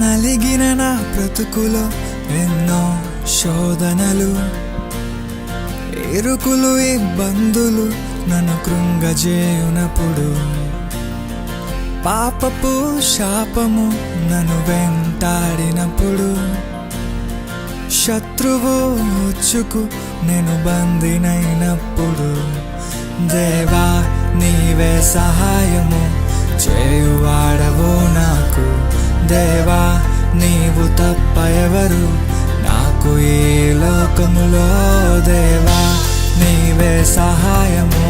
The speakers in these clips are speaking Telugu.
నలిగిన నా బ్రతుకులో ఎన్నో శోధనలు. ఎరుకులు ఇబ్బందులు నన్ను కృంగజేయునప్పుడు. పాపపు శాపము నన్ను వెంటాడినప్పుడు. శత్రువు ఉచ్చుకు నేను బందినైనప్పుడు దేవా నీవే సహాయము. దేవా నీవు తప్ప ఎవరు? నాకు ఈ లోకములో దేవా నీవే సహాయము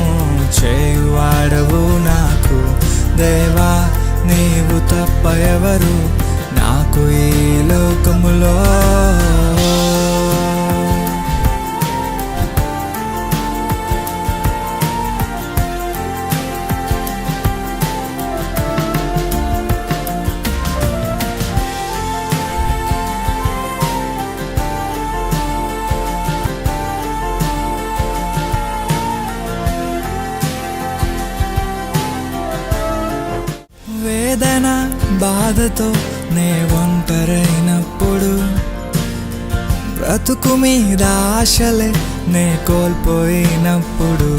చేయువాడవు నాకు. దేవా నీవు తప్ప ఎవరు? నాకు ఈ లోకములో వేదన బాధతో నే ఒంటరైనప్పుడు బ్రతుకు మీద ఆశలే నే కోల్పోయినప్పుడు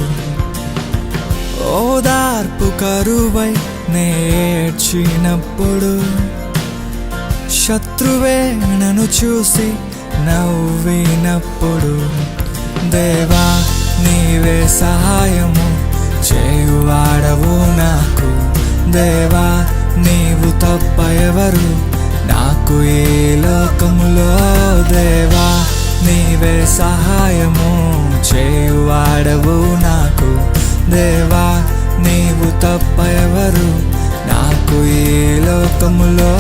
ఓదార్పు కరువై నే ఏడ్చినప్పుడు శత్రువే నన్ను చూసి నవ్వినప్పుడు దేవా నీవే సహాయము చేయువాడవు నాకు. దేవా నీవు తప్ప ఎవరు? నాకు ఏ లోకములో దేవా? నీవే సహాయము చేయువాడవు నాకు. దేవా నీవు తప్ప ఎవరు? నాకు ఏ లోకములో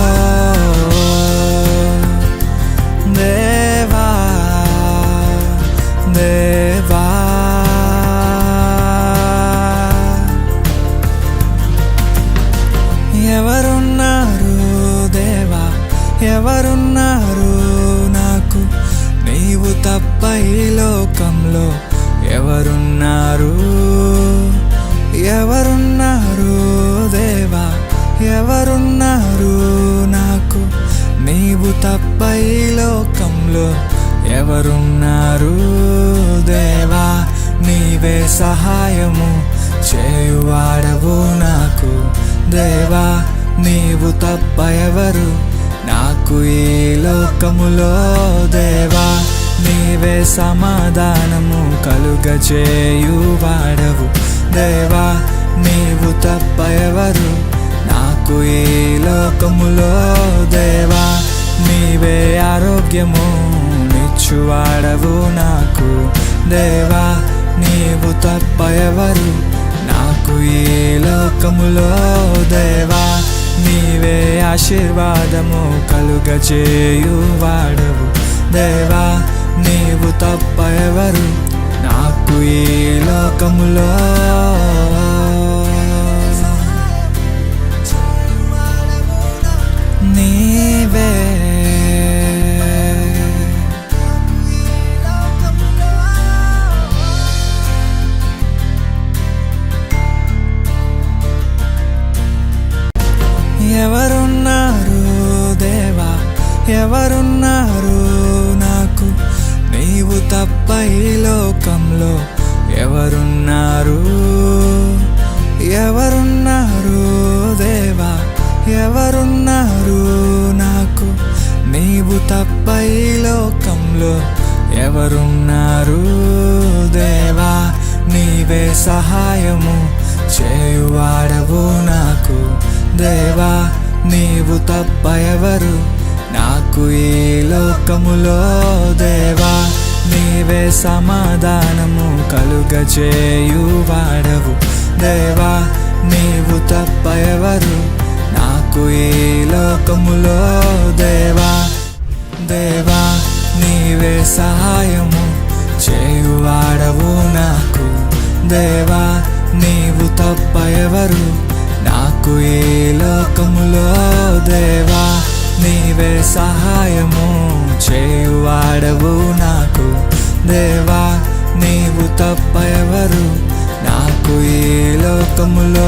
ఎవరున్నారు నాకు? నీవు తప్ప ఈ లోకంలో ఎవరున్నారు? ఎవరున్నారు దేవా? ఎవరున్నారు నాకు? నీవు తప్ప ఈ లోకంలో ఎవరున్నారు దేవా? నీవే సహాయము చేయువాడవు నాకు. దేవా నీవు తప్ప ఎవరు నాకు ఈ లోకములో దేవా నీవే సమాధానము కలుగ చేయువాడవు దేవా నీవు తప్ప ఎవరు? నాకు ఈ లోకములో దేవా నీవే ఆరోగ్యము నిచ్చువాడవు నాకు. దేవా నీవు తప్ప ఎవరు? నాకు ఈ లోకములో దేవా నీవే ఆశీర్వాదము కలుగ చేయువాడవు దేవా నీవు తప్ప ఎవరు ఎవరున్నారు నాకు? నీవు తప్ప ఈ లోకంలో ఎవరున్నారు? ఎవరున్నారు దేవా? ఎవరున్నారు నాకు? నీవు తప్ప ఈ లోకంలో ఎవరున్నారు దేవా? నీవే సహాయము చేయువాడవు నాకు. దేవా నీవు తప్ప ఎవరు నాకు ఈ లోకములో దేవా నీవే సమాధానము కలుగ చేయువాడవు దేవా నీవు తప్ప ఎవరు? నాకు ఈ లోకములో దేవా దేవా నీవే సహాయము చేయువాడవు నాకు. దేవా నీవు తప్ప ఎవరు? నాకు ఈ లోకములో దేవా నీవే సహాయము చేయువాడవు నాకు. దేవా నీవు తప్ప ఎవరు నాకు ఈ లోకములో